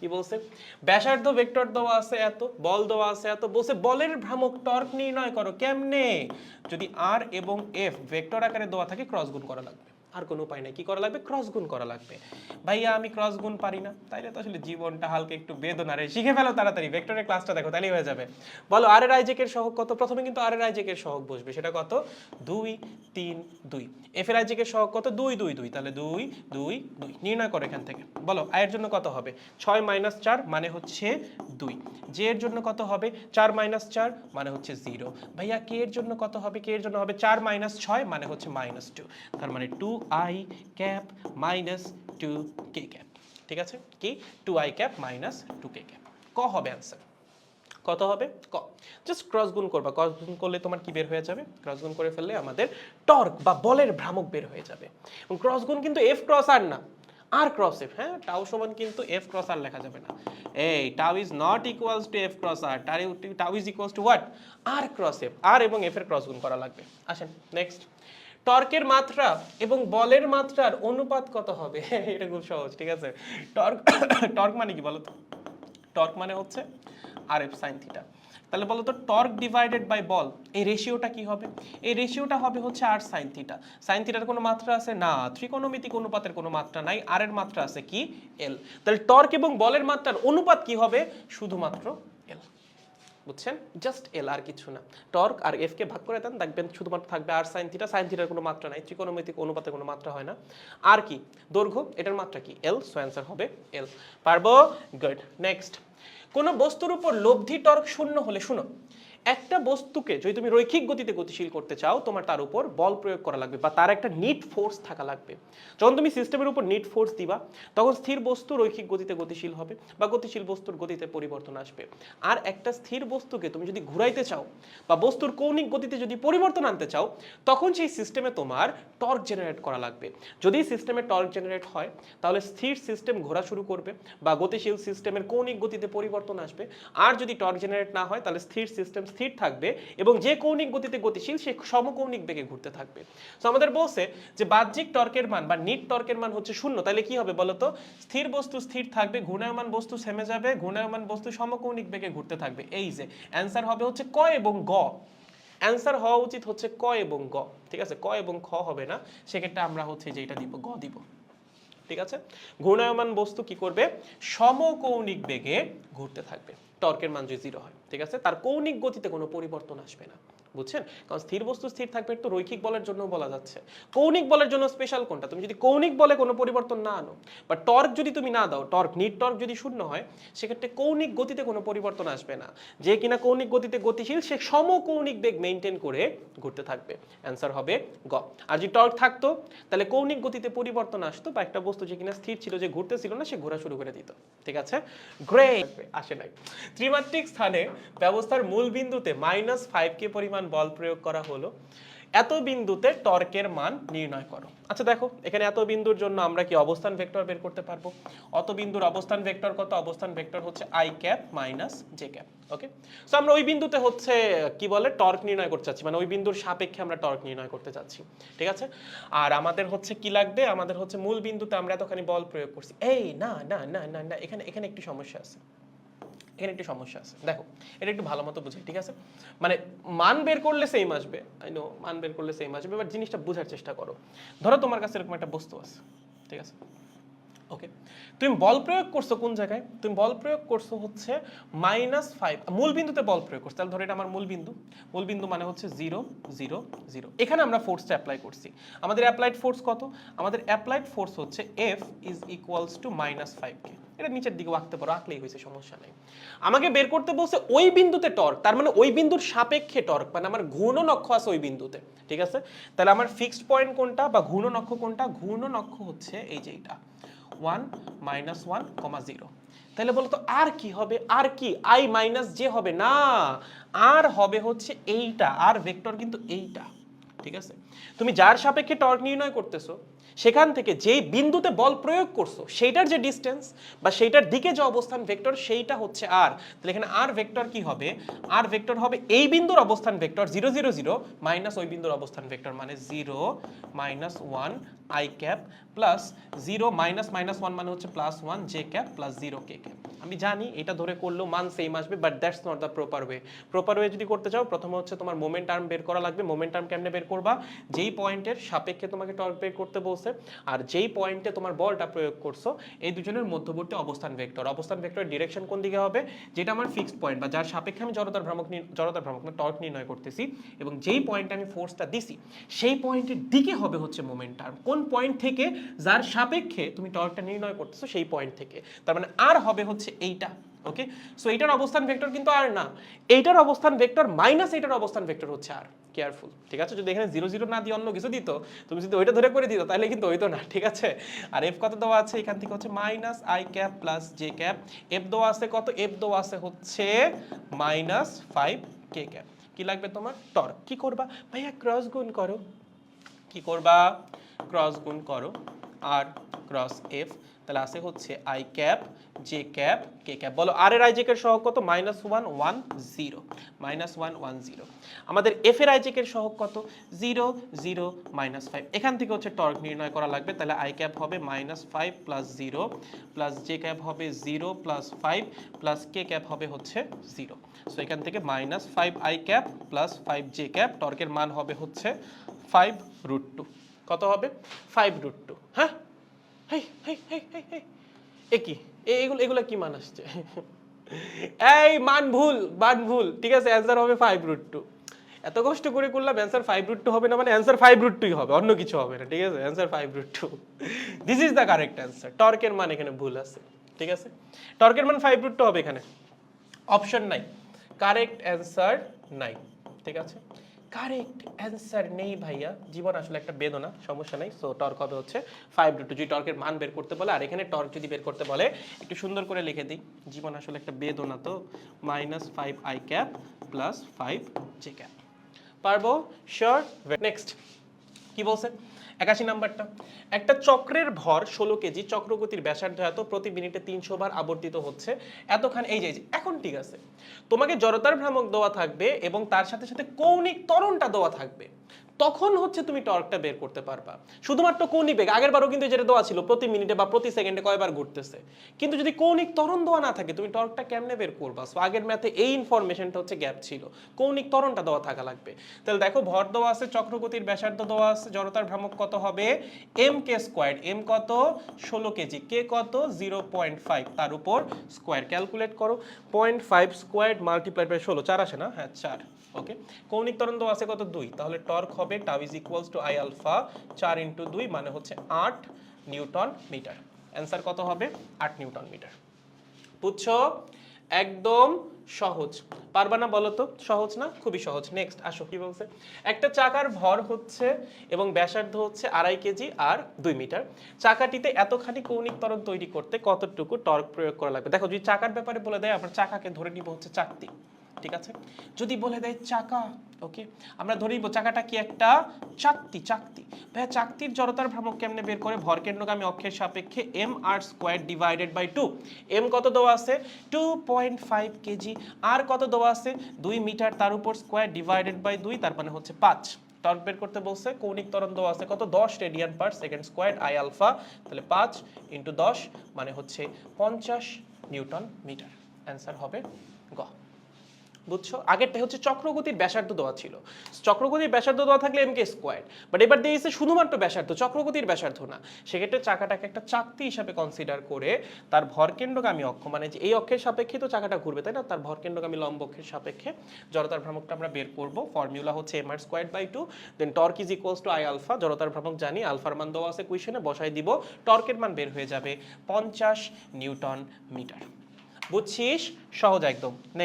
কি বলছে? ব্যাসার্ধ ভেক্টর দেওয়া আছে এত, বল দেওয়া আছে এত, বলছে বলের ভ্রামক টর্ক নির্ণয় করো কেমনে? যদি আর এবং এফ ভেক্টর আকারে দেওয়া থাকে ক্রস গুণ করা লাগবে। আর কোনো উপায় নাই। কি করা লাগবে? ক্রস গুণ করা লাগবে। ভাইয়া, আমি ক্রস গুণ পারি না। তাইলে তো আসলে জীবনটা হালকা একটু বেদনারে শিখে ফেলো তাড়াতাড়ি। ভেক্টরের ক্লাসটা দেখো তাহলেই হয়ে যাবে। বলো আর এর আইজেকের সহগ কত? প্রথমে কিন্তু আর এর আইজেকের সহগ বসবে। সেটা কত? দুই, তিন, দুই। এফ এর আইজেকের সহগ কত? দুই দুই দুই। তাহলে দুই দুই দুই। নির্ণয় করো এখান থেকে। বলো আয়ের জন্য কত হবে? ছয় মাইনাস চার মানে হচ্ছে দুই। জে এর জন্য কত হবে? চার মাইনাস চার মানে হচ্ছে জিরো ভাইয়া কে এর জন্য কত হবে? কে এর জন্য হবে চার মাইনাস ছয় মানে হচ্ছে মাইনাস টু তার মানে two I cap minus two K cap ঠিক আছে? কি two I cap minus two K cap ক হবে অ্যান্সার কত হবে? ক। জাস্ট ক্রস গুণ করবা। ক্রস গুণ করলে তোমার কি বের হয়ে যাবে? ক্রস গুণ করে ফেললে আমাদের টর্ক বা বলের ভ্রামক বের হয়ে যাবে। ক্রস গুণ কিন্তু এফ ক্রস আর না। আর ক্রস এফ হ্যাঁ? টাউ সমান কিন্তু এফ ক্রস আর লেখা যাবে না। এই tau is not equals to F cross R tau is equals to what R cross F আর এবং এফ এর ক্রস গুণ করা লাগবে। আসেন নেক্সট টর্কের মাত্রা এবং বলের মাত্রার অনুপাত কত হবে? এটা খুব সহজ, ঠিক আছে? টর্ক টর্ক মানে কি বলতো? টর্ক মানে হচ্ছে আর এফ সাইন থিটা। তাহলে বলো তো টর্ক ডিভাইডেড বাই বল, এই রেশিওটা কি হবে? এই রেশিওটা হবে হচ্ছে আর সাইন থিটা। সাইন থিটার কোনো মাত্রা আছে? না, ত্রিকোণমিতিক অনুপাতের কোনো মাত্রা নাই। আর এর মাত্রা আছে কি? এল। তাহলে টর্ক এবং বলের মাত্রার অনুপাত কি হবে? শুধুমাত্র বুঝছেন? জাস্ট এল আর কিছু না। টর্ক আর এফ কে ভাগ করে দেন, দেখবেন শুধুমাত্র থাকবে আর সাইন থিটা সাইন থিটার কোনো মাত্রা নাই, ত্রিকোণমিতিক অনুপাতে কোনো মাত্রা হয় না। আর কি? দৈর্ঘ্য, এটার মাত্রা কি? এল সো অ্যান্সার হবে এল পারব? গুড নেক্সট কোন বস্তুর উপর লব্ধি টর্ক শূন্য হলে, শুনো একটা বস্তুকে যদি তুমি রৈখিক গতিতে গতিশীল করতে চাও, তোমার তার উপর বল প্রয়োগ করা লাগবে বা তার একটা নিট ফোর্স থাকা লাগবে। যখন তুমি সিস্টেমের উপর নিট ফোর্স দিবা, তখন স্থির বস্তু রৈখিক গতিতে গতিশীল হবে বা গতিশীল বস্তুর গতিতে পরিবর্তন আসবে। আর একটা স্থির বস্তুকে তুমি যদি ঘুরাইতে চাও বা বস্তুর কৌণিক গতিতে যদি পরিবর্তন আনতে চাও, তখন সেই সিস্টেমে তোমার টর্ক জেনারেট করা লাগবে। যদি সিস্টেমে টর্ক জেনারেট হয়, তাহলে স্থির সিস্টেম ঘোরা শুরু করবে বা গতিশীল সিস্টেমের কৌণিক গতিতে পরিবর্তন আসবে। আর যদি টর্ক জেনারেট না হয়, তাহলে স্থির সিস্টেম স্থির থাকবে এবং যে কৌণিক গতিতে গতিশীল, সে সমকৌণিক বেগে ঘুরতে থাকবে। তো আমাদের বলছে যে বাহ্যিক টর্কের মান বা নিট টর্কের মান হচ্ছে শূন্য। তাহলে কি হবে বলতো? স্থির বস্তু স্থির থাকবে, ঘূর্ণায়মান বস্তু থেমে যাবে, ঘূর্ণায়মান বস্তু সমকৌণিক বেগে ঘুরতে থাকবে। এই যে, অ্যান্সার হবে হচ্ছে ক এবং গ। অ্যান্সার হওয়া উচিত হচ্ছে ক এবং গ। ঠিক আছে? ক এবং খ হবে না। সেক্ষেত্রে আমরা হচ্ছে যে এটা দিব, গ দিব। ঠিক আছে? ঘূর্ণায়মান বস্তু কি করবে? সমকৌণিক বেগে ঘুরতে থাকবে। টর্কের মান যদি জিরো হয়, ঠিক আছে? তার কৌণিক গতিতে কোনো পরিবর্তন আসবে না। বুঝছেন? কারণ স্থির বস্তু স্থির থাকবে একটু রৈখিক বলের জন্য বলা যাচ্ছে। কৌণিক বলের জন্য স্পেশাল কোনটা? তুমি যদি কৌণিক বলে কোনো পরিবর্তন না আনো, বা টর্ক যদি তুমি না দাও, টর্ক, নিট টর্ক যদি শূন্য হয়, সেক্ষেত্রে কৌণিক গতিতে কোনো পরিবর্তন আসবে না। যে কিনা কৌণিক গতিতে গতিশীল, সে সমকৌণিক বেগ মেনটেন করে ঘুরতে থাকবে। অ্যান্সার হবে গ। আর যদি টর্ক থাকতো, তাহলে কৌণিক গতিতে পরিবর্তন আসতো, বা একটা বস্তু যে কিনা স্থির ছিল, যে ঘুরতেছিল না, সে ঘোরা শুরু করে দিত। ঠিক আছে? গ্রে আসে নাই। ত্রিমাত্রিক স্থানে ব্যবস্থার মূল বিন্দুতে মাইনাস ফাইভ কে পরিমাণ বল প্রয়োগ করা হলো, এত বিন্দুতে টর্কের মান নির্ণয় করো। আচ্ছা দেখো, এখানে এত বিন্দুর জন্য আমরা কি অবস্থান ভেক্টর বের করতে পারব? অত বিন্দুর অবস্থান ভেক্টর কত? অবস্থান ভেক্টর হচ্ছে I cap minus J cap okay so আমরা ওই বিন্দুতে হচ্ছে, কি বলে, টর্ক নির্ণয় করতে চাচ্ছি। মানে ওই বিন্দুর সাপেক্ষে আমরা টর্ক নির্ণয় করতে চাচ্ছি, ঠিক আছে? আর আমাদের হচ্ছে কি লাগবে? আমাদের হচ্ছে মূল বিন্দুতে আমরা এতখানি বল প্রয়োগ করছি। এই, না না না না না, এখানে এখানে একটু সমস্যা আছে। এখানে একটি সমস্যা আছে। দেখো, এটা একটু ভালো মতো বুঝাই, ঠিক আছে? মানে মান বের করলে সেম আসবে। আই নো মান বের করলে সেম আসবে এবার জিনিসটা বোঝার চেষ্টা করো। ধরো তোমার কাছে এরকম একটা বস্তু আছে, ঠিক আছে? ওকে তুমি বল প্রয়োগ করছ কোন জায়গায়? তুমি বল প্রয়োগ করছ হচ্ছে মাইনাস ফাইভ মূল বিন্দুতে বল প্রয়োগ করছ। তাহলে ধরো এটা আমার মূল বিন্দু। মূল বিন্দু মানে হচ্ছে জিরো জিরো জিরো এখানে আমরা ফোর্সটা অ্যাপ্লাই করছি। আমাদের অ্যাপ্লাইড ফোর্স কত? আমাদের অ্যাপ্লাইড ফোর্স হচ্ছে F is equals to minus five K এটা নিচের দিকে আঁকতে পারো, আঁকলেই হয়েছে, সমস্যা নেই। আমাকে বের করতে বলছে ওই বিন্দুতে টর্ক তার মানে ওই বিন্দুর সাপেক্ষে টর্ক মানে আমার ঘূর্ণন অক্ষ আছে ওই বিন্দুতে। ঠিক আছে? তাহলে আমার ফিক্সড পয়েন্ট কোনটা বা ঘূর্ণন অক্ষ কোনটা? ঘূর্ণন অক্ষ হচ্ছে এই যে এটা। One minus one comma zero তাহলে বলতো আর কি হবে? আর কি? আই মাইনাস যে হবে? না। আর হবে হচ্ছে এইটা। আর ভেক্টর কিন্তু এইটা। ঠিক আছে? তুমি যার সাপেক্ষে টর্ক নির্ণয় করতেছো, সেখান থেকে যেই বিন্দুতে বল প্রয়োগ করছ, সেইটার যে ডিস্টেন্স বা সেইটার দিকে যে অবস্থান ভেক্টর সেইটা হচ্ছে আর তাহলে এখানে আর ভেক্টর কি হবে? আর ভেক্টর হবে এই বিন্দুর অবস্থান vector zero zero zero minus ওই বিন্দুর অবস্থান ভেক্টর মানে zero minus one I cap plus zero minus minus one মানে হচ্ছে plus one J cap plus zero K cap আমি জানি এটা ধরে করলেও মান সেম আসবে but that's not the proper way proper way যদি করতে চাও, প্রথমে হচ্ছে তোমার মোমেন্ট টার্ম বের করা লাগবে। মোমেন্ট টার্ম কেমনে বের করবা? যেই পয়েন্টের সাপেক্ষে তোমাকে টর্ক বের করতে বলছে, আর যেই পয়েন্টে তোমার বলটা প্রয়োগ করছ, এই দুজনের মধ্যবর্তী অবস্থান ভেক্টর অবস্থান ভেক্টরের ডিরেকশন কোন দিকে হবে? যেটা আমার ফিক্সড পয়েন্ট বা যার সাপেক্ষে আমি জড়তার ভ্রামক জড়তার ভ্রামক না টর্ক নির্ণয় করতেছি, এবং যেই পয়েন্টে আমি ফোর্সটা দিছি, সেই পয়েন্টের দিকে হবে হচ্ছে মোমেন্ট টার্ম কোন পয়েন্ট থেকে যার সাপেক্ষে তুমি টর্কটা নির্ণয় করতেছো সেই পয়েন্ট থেকে। তার মানে আর হবে হচ্ছে এইটা ওকে সো এইটার অবস্থান ভেক্টর কিন্তু আর না। এইটার অবস্থান ভেক্টর মাইনাস এইটার অবস্থান ভেক্টর হচ্ছে আর কেয়ারফুল ঠিক আছে? যদি এখানে জিরো জিরো না দিয়ে অন্য কিছু দিত, তুমি যদি ওইটা ধরে করে দিত, তাহলে কিন্তু হইতো না, ঠিক আছে? আর এফ কত দেওয়া আছে? এখান থেকে হচ্ছে minus I cap plus J cap F দেওয়া আছে কত? এফ দেওয়া আছে হচ্ছে মাইনাস ফাইভ কে ক্যাপ কি লাগবে তোমার? টর্ক কি করবা? ভাইয়া ক্রস গুণ করো। কি করবা? ক্রস গুণ করো। আর ক্রস এফ তাহলে আসে হচ্ছে I cap J cap K cap বলো আর এর আইজেকের সহগ কত? Minus one one zero minus one one zero আমাদের এফ এর আইজেকের সহগ কত? জিরো জিরো মাইনাস ফাইভ এখান থেকে হচ্ছে টর্ক নির্ণয় করা লাগবে। তাহলে আই ক্যাপ হবে minus five plus zero plus J cap হবে zero plus five plus K cap হবে হচ্ছে জিরো সো এখান থেকে minus five I cap plus five J cap টর্কের মান হবে হচ্ছে ফাইভ রুট টু কত হবে? ফাইভ রুট টু হ্যাঁ? হেই হেই কি? এগুলো এগুলো কি মান আসছে? এই, মান ভুল মান ভুল। ঠিক আছে অ্যান্সার হবে ফাইভ রুট টু এত কষ্ট করে করলাম অ্যান্সার ফাইভ রুট টু হবে না মানে অ্যান্সার ফাইভ রুট টুই হবে, অন্য কিছু হবে না, ঠিক আছে? Answer five root two this is the correct answer টর্কের মান এখানে ভুল আছে, ঠিক আছে? টর্কের মান ফাইভ রুট টু হবে এখানে। অপশন নাই। কারেক্ট অ্যান্সার নাই, ঠিক আছে? কারেক্ট অ্যান্সার নেই ভাইয়া। জীবন আসলে একটা বেদনা, সমস্যা নেই। সো টর্ক হবে হচ্ছে ফাইভ টু যদি টর্কের মান বের করতে বলে, আর এখানে টর্ক যদি বের করতে বলে, একটু সুন্দর করে লিখে দিই। জীবন আসলে একটা বেদনা তো minus five I cap plus five J cap পারব? শিওর নেক্সট কি বলছে? একাশি নাম্বারটা। একটা চক্রের ভর ষোলো কেজি, চক্রগতির ব্যাসার্ধ এত, প্রতি মিনিটে তিনশো বার আবর্তিত হচ্ছে। এতখান, এই যে এখন ঠিক আছে। তোমাকে জড়তার ভ্রামক দেওয়া থাকবে এবং তার সাথে সাথে কৌণিক ত্বরণটা দেওয়া থাকবে। তখন হচ্ছে তুমি টর্কটা বের করতে পারবা। শুধুমাত্র কৌণিক বেগ, আগের বারও কিন্তু যেটা দেওয়া ছিল, প্রতি মিনিটে বা প্রতি সেকেন্ডে কয়বার ঘুরতেছে। কিন্তু যদি কৌণিক ত্বরণ দেওয়া না থাকে, তুমি টর্কটা কেমনে বের করবা? সো আগের ম্যাথে এই ইনফরমেশনটা হচ্ছে গ্যাপ ছিল। কৌণিক ত্বরণটা দেওয়া থাকা লাগবে। তাহলে দেখো, ভর দেওয়া আছে, চক্রগতির ব্যাসার্ধ দেওয়া আছে, জড়তার ভ্রামক কত হবে? এম কে স্কোয়ার এম কত? ষোলো কেজি কে কত? জিরো পয়েন্ট ফাইভ তার উপর স্কোয়ার ক্যালকুলেট করো। Point five square multiplied by ষোলো, চার আসে না? হ্যাঁ চার। ওকে কৌণিক দেওয়া আছে কত দুই? তাহলে টর্ক হবে tau is equals to I alpha চার ইন্টু দুই মানে হচ্ছে আট নিউটন মিটার। অ্যান্সার কত হবে? আট নিউটন মিটার। বুঝছ একদম সহজ। পারবা না বলো সহজ না? খুবই সহজ। নেক্সট আসো। কি বলছে? একটা চাকার ভর হচ্ছে এবং ব্যাসার্ধ হচ্ছে আড়াই কেজি আর দুই মিটার। চাকাটিতে এতখানি কৌণিক ত্বরণ তৈরি করতে কতটুকু টর্ক প্রয়োগ করা লাগবে? দেখো, যদি চাকার ব্যাপারে বলে দেয়, আমরা চাকাকে ধরে নিব হচ্ছে চাকতি ঠিক আছে? যদি বলে দেয় চাকা ওকে আমরা ধরে নিব চাকাটা কি একটা চাকতি চাকতি। ভাইয়া, চাকতির জড়তার ভ্রামক কেমনে বের করে? ভর কেন্দ্রগামী অক্ষের সাপেক্ষে M R square divided by two M কত দেওয়া আছে? টু পয়েন্ট ফাইভ কেজি আর কত দেওয়া আছে? দুই মিটার, তার উপর স্কোয়ার ডিভাইডেড বাই দুই, তার মানে হচ্ছে পাঁচ। টর্ক বের করতে বলছে, কৌণিক ত্বরণ দেওয়া আছে কত? দশ radian per second square I alpha তাহলে পাঁচ ইন্টু দশ মানে হচ্ছে পঞ্চাশ নিউটন মিটার। অ্যান্সার হবে গ। বুঝছ? আগেরটা হচ্ছে চক্রগতির ব্যাসার্ধ দেওয়া ছিল। চক্রগতির ব্যাসার্ধ দেওয়া থাকলে এম কে স্কোয়ার বাট এবার দিয়েছে শুধুমাত্র ব্যাসার্ধ, চক্রগতির ব্যাসার্ধ না। সেক্ষেত্রে চাকাটাকে একটা চাকতি হিসাবে কনসিডার করে তার ভরকেন্দ্রগামী অক্ষ মানে যে এই অক্ষের সাপেক্ষে তো চাকাটা ঘুরবে, তাই না? তার ভরকেন্দ্রগামী লম্ব অক্ষের সাপেক্ষে জড়তার ভ্রামকটা আমরা বের করব। ফর্মুলা হচ্ছে M R square by two then torque is equals to I alpha জড়তার ভ্রামক জানি, আলফার মান দেওয়া আছে কুইশনে বসাই দিব টর্কের মান বের হয়ে যাবে পঞ্চাশ নিউটন মিটার। বুঝছিস? সহজ একদম.